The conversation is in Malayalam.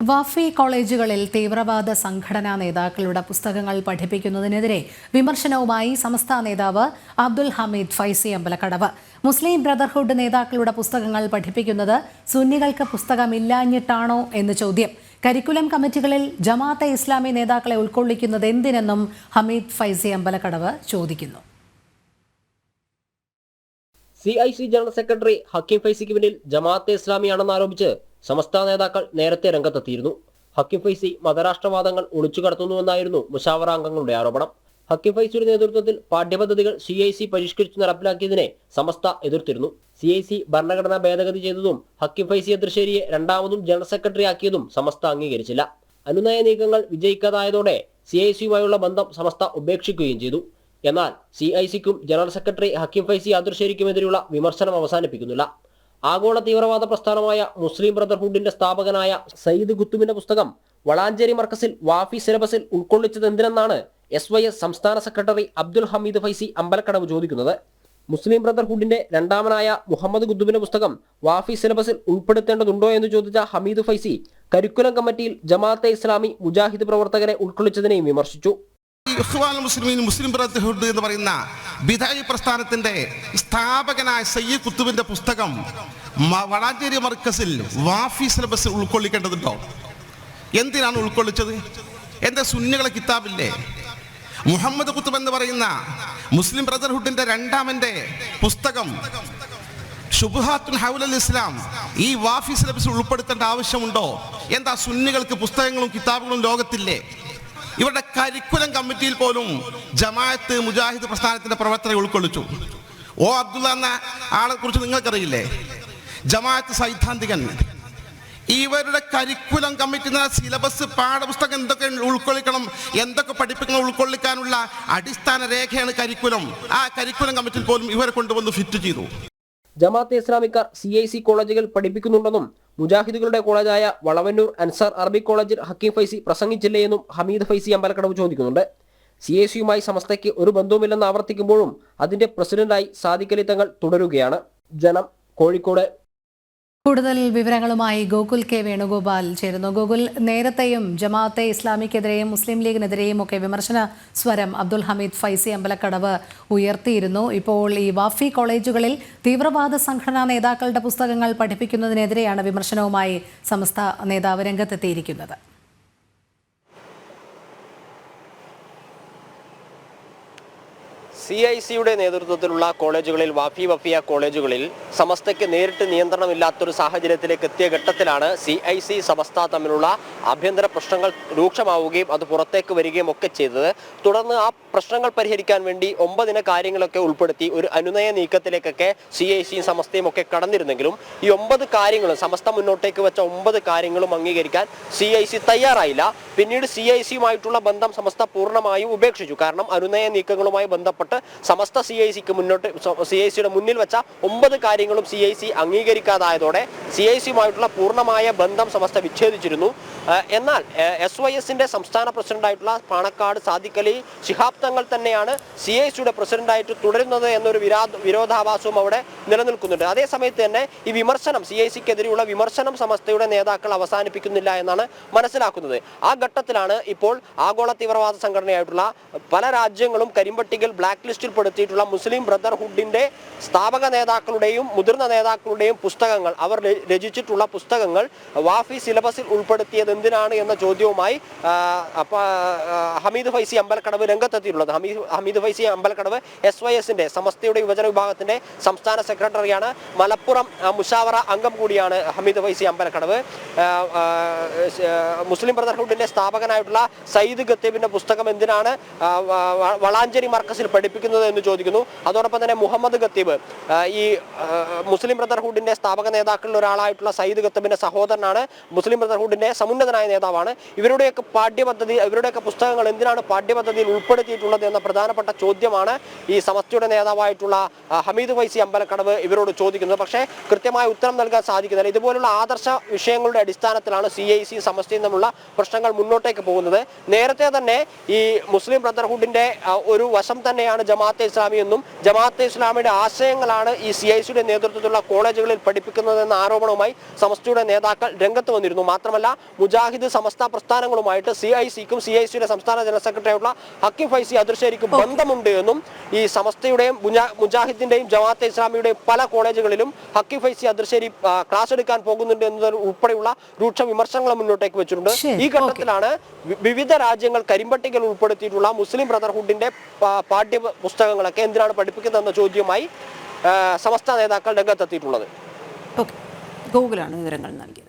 വാഫി കോളേജുകളിൽ തീവ്രവാദ സംഘടനാ നേതാക്കളുടെ പുസ്തകങ്ങൾ പഠിപ്പിക്കുന്നതിനെതിരെ വിമർശനവുമായി സമസ്ത നേതാവ് അബ്ദുൽ ഹമീദ് ഫൈസി അമ്പലക്കടവ്. മുസ്ലിം ബ്രദർഹുഡ് നേതാക്കളുടെ പുസ്തകങ്ങൾ പഠിപ്പിക്കുന്നത് സുന്നികൾക്ക് പുസ്തകമില്ലാഞ്ഞിട്ടാണോ എന്ന് ചോദ്യം. കരിക്കുലം കമ്മിറ്റികളിൽ ജമാഅത്തെ ഇസ്ലാമി നേതാക്കളെ ഉൾക്കൊള്ളിക്കുന്നത് എന്തിനെന്നും ഹമീദ് ഫൈസി അമ്പലക്കടവ് ചോദിക്കുന്നു. C I C general secretary Hakeem ഫൈസിക്ക് പിന്നിൽ ജമാഅത്തെ ഇസ്ലാമിയാണെന്ന് ആരോപിച്ച് സമസ്ത നേതാക്കൾ നേരത്തെ രംഗത്തെത്തിയിരുന്നു. ഹക്കിം ഫൈസി മതരാഷ്ട്രവാദങ്ങൾ ഒളിച്ചു കടത്തുന്നുവെന്നായിരുന്നു മുഷാവറ അംഗങ്ങളുടെ ആരോപണം. ഹക്കിം ഫൈസിയുടെ നേതൃത്വത്തിൽ പാഠ്യപദ്ധതികൾ സി ഐ സി പരിഷ്കരിച്ച് നടപ്പിലാക്കിയതിനെ സമസ്ത എതിർത്തിരുന്നു. സി ഐ സി ഭരണഘടനാ ഭേദഗതി ചെയ്തതും ഹക്കിം ഫൈസി തൃശ്ശേരിയെ രണ്ടാമതും ജനറൽ സെക്രട്ടറി ആക്കിയതും സമസ്ത അംഗീകരിച്ചില്ല. അനുനയ നീക്കങ്ങൾ വിജയിക്കാതായതോടെ സി ഐ സിയുമായുള്ള ബന്ധം സമസ്ത ഉപേക്ഷിക്കുകയും ചെയ്തു. എന്നാൽ സി ഐ സിക്കും ജനറൽ സെക്രട്ടറി ഹക്കിം ഫൈസി അതിർശ്ശേരിക്കുമെതിരെയുള്ള വിമർശനം അവസാനിപ്പിക്കുന്നില്ല. ആഗോള തീവ്രവാദ പ്രസ്ഥാനമായ മുസ്ലിം ബ്രദർഹുഡിന്റെ സ്ഥാപകനായ സയ്യിദ് ഖുത്തുബിന്റെ പുസ്തകം വളാഞ്ചേരി മർക്കസിൽ വാഫി സിലബസിൽ ഉൾക്കൊള്ളിച്ചത് എന്തിനെന്നാണ് എസ് വൈ എസ് സംസ്ഥാന സെക്രട്ടറി അബ്ദുൽ ഹമീദ് ഫൈസി അമ്പലക്കടവ് ചോദിക്കുന്നത്. മുസ്ലിം ബ്രദർഹുഡിന്റെ രണ്ടാമനായ മുഹമ്മദ് ഗുദ്ദുബിന്റെ പുസ്തകം വാഫി സിലബസിൽ ഉൾപ്പെടുത്തേണ്ടതുണ്ടോ എന്ന് ചോദിച്ച ഹമീദ് ഫൈസി കരിക്കുലം കമ്മിറ്റിയിൽ ജമാഅത്തെ ഇസ്ലാമി മുജാഹിദ് പ്രവർത്തകരെ ഉൾക്കൊള്ളിച്ചതിനെയും വിമർശിച്ചു. ഇഖ്വാനുൽ മുസ്ലിമീൻ മുസ്ലിം ബ്രദർഹുഡ് എന്ന് പറയുന്ന ബിദായി പ്രസ്ഥാനത്തിന്റെ സ്ഥാപകനായ സയ്യിദ് കുത്തുബിന്റെ പുസ്തകം വളാഞ്ചേരി മർക്കസിൽ വാഫി സിലബസിൽ ഉൾക്കൊള്ളിക്കേണ്ടതുണ്ടോ? എന്തിനാണ് ഉൾക്കൊള്ളിച്ചത്? എന്താ സുന്നികളെ കിതാബില്ലേ? മുഹമ്മദ് കുത്തുബ് എന്ന് പറയുന്ന മുസ്ലിം ബ്രദർഹുഡിന്റെ രണ്ടാമന്റെ പുസ്തകം ഷുബുഹാത്തുൻ ഹൗലൽ ഇസ്ലാം ഈ വാഫി സിലബസിൽ ഉൾപ്പെടുത്തേണ്ട ആവശ്യമുണ്ടോ? എന്താ സുന്നികൾക്ക് പുസ്തകങ്ങളും കിതാബുകളും ലോകത്തില്ലേ? ഇവരുടെ കരിക്കുലം കമ്മിറ്റിയിൽ പോലും ജമാഅത്ത് മുജാഹിദ് പ്രസ്ഥാനത്തിന്റെ പ്രവർത്തനം ഉൾക്കൊള്ളിച്ചു. ഓ അബ്ദുള്ള എന്ന ആളെ കുറിച്ച് നിങ്ങൾക്കറിയില്ലേ? ജമാഅത്ത് സൈദ്ധാന്തികൻ. ഇവരുടെ കരിക്കുലം കമ്മിറ്റി എന്ന സിലബസ് പാഠപുസ്തകം എന്തൊക്കെ ഉൾക്കൊള്ളിക്കണം എന്തൊക്കെ പഠിപ്പിക്കണം ഉൾക്കൊള്ളിക്കാനുള്ള അടിസ്ഥാന രേഖയാണ് കരിക്കുലം. ആ കരിക്കുലം കമ്മിറ്റിയിൽ പോലും ഇവരെ കൊണ്ടുവന്ന് ഫിറ്റ് ചെയ്തു. ജമാഅത്ത് ഇസ്ലാമിക്കാർ സി കോളേജുകൾ പഠിപ്പിക്കുന്നുണ്ടെന്നും മുജാഹിദുകളുടെ കോളേജായ വളവന്നൂർ അൻസാർ അറബിക് കോളേജിൽ ഹക്കീം ഫൈസി പ്രസംഗിച്ചില്ലേ എന്നും ഹമീദ് ഫൈസി അമ്പലക്കടവ് ചോദിക്കുന്നുണ്ട്. സി എ സിയുമായി സമസ്തയ്ക്ക് ഒരു ബന്ധവുമില്ലെന്ന് ആവർത്തിക്കുമ്പോഴും അതിന്റെ പ്രസിഡന്റായി സാദിഖലി തങ്ങൾ തുടരുകയാണ്. ജനം കോഴിക്കോട് കൂടുതൽ വിവരങ്ങളുമായി ഗോകുൽ കെ വേണുഗോപാൽ ചേരുന്നു. ഗോകുൽ നേരത്തെയും ജമാഅത്തെ ഇസ്ലാമിക്കെതിരെയും മുസ്ലിം ലീഗിനെതിരെയും ഒക്കെ വിമർശന സ്വരം അബ്ദുൽ ഹമീദ് ഫൈസി അമ്പലക്കടവ് ഉയർത്തിയിരുന്നു. ഇപ്പോൾ ഈ വാഫി കോളേജുകളിൽ തീവ്രവാദ സംഘടനാ നേതാക്കളുടെ പുസ്തകങ്ങൾ പഠിപ്പിക്കുന്നതിനെതിരെയാണ് വിമർശനവുമായി സമസ്ത നേതാവ് രംഗത്തെത്തിയിരിക്കുന്നത്. സി ഐ സിയുടെ നേതൃത്വത്തിലുള്ള കോളേജുകളിൽ വാഫി വഫിയ കോളേജുകളിൽ സമസ്തയ്ക്ക് നേരിട്ട് നിയന്ത്രണമില്ലാത്തൊരു സാഹചര്യത്തിലേക്ക് എത്തിയ ഘട്ടത്തിലാണ് സി ഐ സി സമസ്ത തമ്മിലുള്ള ആഭ്യന്തര പ്രശ്നങ്ങൾ രൂക്ഷമാവുകയും അത് പുറത്തേക്ക് വരികയും ഒക്കെ ചെയ്തത്. തുടർന്ന് ആ പ്രശ്നങ്ങൾ പരിഹരിക്കാൻ വേണ്ടി ഒമ്പതിന കാര്യങ്ങളൊക്കെ ഉൾപ്പെടുത്തി ഒരു അനുനയ നീക്കത്തിലേക്കൊക്കെ സി ഐ സിയും സമസ്തയും ഒക്കെ കടന്നിരുന്നെങ്കിലും ഈ ഒമ്പത് കാര്യങ്ങളും സമസ്ത മുന്നോട്ടേക്ക് വെച്ച ഒമ്പത് കാര്യങ്ങളും അംഗീകരിക്കാൻ സി ഐ സി തയ്യാറായില്ല. പിന്നീട് സി ഐ സിയുമായിട്ടുള്ള ബന്ധം സമസ്ത പൂർണമായും ഉപേക്ഷിച്ചു. കാരണം അനുനയ നീക്കങ്ങളുമായി ബന്ധപ്പെട്ട് സമസ്ത സി ഐ സിക്ക് മുന്നോട്ട് സി ഐ സിയുടെ മുന്നിൽ വെച്ച ഒമ്പത് കാര്യങ്ങളും സി ഐ സി അംഗീകരിക്കാതായതോടെ സി ഐ സിയുമായിട്ടുള്ള പൂർണമായ ബന്ധം സമസ്ത വിച്ഛേദിച്ചിരുന്നു. എന്നാൽ എസ് വൈ എസിന്റെ സംസ്ഥാന പ്രസിഡന്റായിട്ടുള്ള പാണക്കാട് സാദിഖലി ശിഹാബ് തങ്ങൾ തന്നെയാണ് സി ഐ സിയുടെ പ്രസിഡന്റായിട്ട് തുടരുന്നത് എന്നൊരു വിരാ വിരോധാഭാസവും അവിടെ നിലനിൽക്കുന്നുണ്ട്. അതേസമയത്ത് തന്നെ ഈ വിമർശനം സി ഐ സിക്കെതിരെയുള്ള വിമർശനം സമസ്തയുടെ നേതാക്കൾ അവസാനിപ്പിക്കുന്നില്ല എന്നാണ് മനസ്സിലാക്കുന്നത്. ആ ഘട്ടത്തിലാണ് ഇപ്പോൾ ആഗോള തീവ്രവാദ സംഘടനയായിട്ടുള്ള പല രാജ്യങ്ങളും കരിമ്പട്ടികയിൽ ബ്ലാക്ക് ലിസ്റ്റിൽ പെടുത്തിയിട്ടുള്ള മുസ്ലിം ബ്രദർഹുഡിന്റെ സ്ഥാപക നേതാക്കളുടെയും മുതിർന്ന നേതാക്കളുടെയും പുസ്തകങ്ങൾ അവർ രചിച്ചിട്ടുള്ള പുസ്തകങ്ങൾ വാഫി സിലബസിൽ ഉൾപ്പെടുത്തിയത് എന്തിനാണ് എന്ന ചോദ്യവുമായി ഹമീദ് ഫൈസി അമ്പലക്കടവ് രംഗത്തെത്തിയിട്ടുള്ളത്. ഹമീദ് ഹമീദ് ഫൈസി അമ്പലക്കടവ് എസ് വൈ എസിന്റെ സമസ്തയുടെ യുവജന വിഭാഗത്തിന്റെ സംസ്ഥാന സെക്രട്ടറിയാണ്. മലപ്പുറം മുഷാവറ അംഗം കൂടിയാണ് ഹമീദ് ഫൈസി അമ്പലക്കടവ്. മുസ്ലിം ബ്രദർഹുഡിന്റെ സ്ഥാപകനായിട്ടുള്ള സയ്യിദ് ഖത്തീബിന്റെ പുസ്തകം എന്തിനാണ് വളാഞ്ചേരി മർക്കസിൽ പഠിപ്പിക്കുന്നത് എന്ന് ചോദിക്കുന്നു. അതോടൊപ്പം തന്നെ മുഹമ്മദ് ഖത്തീബ് ഈ മുസ്ലിം ബ്രദർഹുഡിന്റെ സ്ഥാപക നേതാക്കളിൽ ഒരാളായിട്ടുള്ള സയ്യിദ് ഖത്തീബിന്റെ സഹോദരനാണ് മുസ്ലിം ബ്രദർഹുഡിന്റെ സമുന്നതനായ നേതാവാണ്. ഇവരുടെയൊക്കെ പാഠ്യപദ്ധതി ഇവരുടെയൊക്കെ പുസ്തകങ്ങൾ എന്തിനാണ് പാഠ്യപദ്ധതിയിൽ ഉൾപ്പെടുത്തിയിട്ടുള്ളത് എന്ന പ്രധാനപ്പെട്ട ചോദ്യമാണ് ഈ സമസ്തയുടെ നേതാവായിട്ടുള്ള ഹമീദ് ഫൈസി അമ്പലക്കടവ് ഇവരോട് ചോദിക്കുന്നത്. പക്ഷേ കൃത്യമായ ഉത്തരം നൽകാൻ സാധിക്കുന്നില്ല. ഇതുപോലുള്ള ആദർശ വിഷയങ്ങളുടെ അടിസ്ഥാനത്തിലാണ് സി ഐ സി സമസ്തയും തമ്മിലുള്ള പ്രശ്നങ്ങൾ മുന്നോട്ടേക്ക് പോകുന്നത്. നേരത്തെ തന്നെ ഈ മുസ്ലിം ബ്രദർഹുഡിന്റെ ഒരു വശം തന്നെയാണ് ജമാഅത്തെ ഇസ്ലാമി എന്നും ജമാഅത്തെ ഇസ്ലാമിയുടെ ആശയങ്ങളാണ് ഈ സി ഐ സിയുടെ നേതൃത്വത്തിലുള്ള കോളേജുകളിൽ പഠിപ്പിക്കുന്നതെന്ന ആരോപണവുമായി സമസ്തയുടെ നേതാക്കൾ രംഗത്ത് വന്നിരുന്നു. മാത്രമല്ല മുജാഹിദ് സമസ്ത പ്രസ്ഥാനങ്ങളുമായിട്ട് സി ഐ സിക്കും സി ഐ സിയുടെ സംസ്ഥാന ജനറൽ സെക്രട്ടറിയായിട്ടുള്ള ഹക്കിം ഫൈസി അദൃശ്ശേരിക്കും ബന്ധമുണ്ട് എന്നും ഈ സമസ്തയുടെയും മുജാഹിദിന്റെയും ജമാഅത്തെ ഇസ്ലാമിയുടെയും പല കോളേജുകളിലും ഹക്കി ഫൈസി അദൃശ്ശേരി ആ, ക്ലാസ് എടുക്കാൻ പോകുന്നുണ്ട് എന്നത് ഉൾപ്പെടെയുള്ള രൂക്ഷ വിമർശനങ്ങൾ മുന്നോട്ടേക്ക് വെച്ചിട്ടുണ്ട്. ഈ ഘട്ടത്തിലാണ് വിവിധ രാജ്യങ്ങൾ കരിമ്പട്ടികയിൽ ഉൾപ്പെടുത്തിയിട്ടുള്ള മുസ്ലിം ബ്രദർഹുഡിന്റെ പാഠ്യ പുസ്തകങ്ങളൊക്കെ എന്തിനാണ് പഠിപ്പിക്കുന്നതെന്ന ചോദ്യവുമായി ചോദ്യമായി സമസ്ത നേതാക്കൾ രംഗത്തെത്തിയിട്ടുള്ളത്. ഗൂഗിളാണ് വിവരങ്ങൾ നൽകിയത്.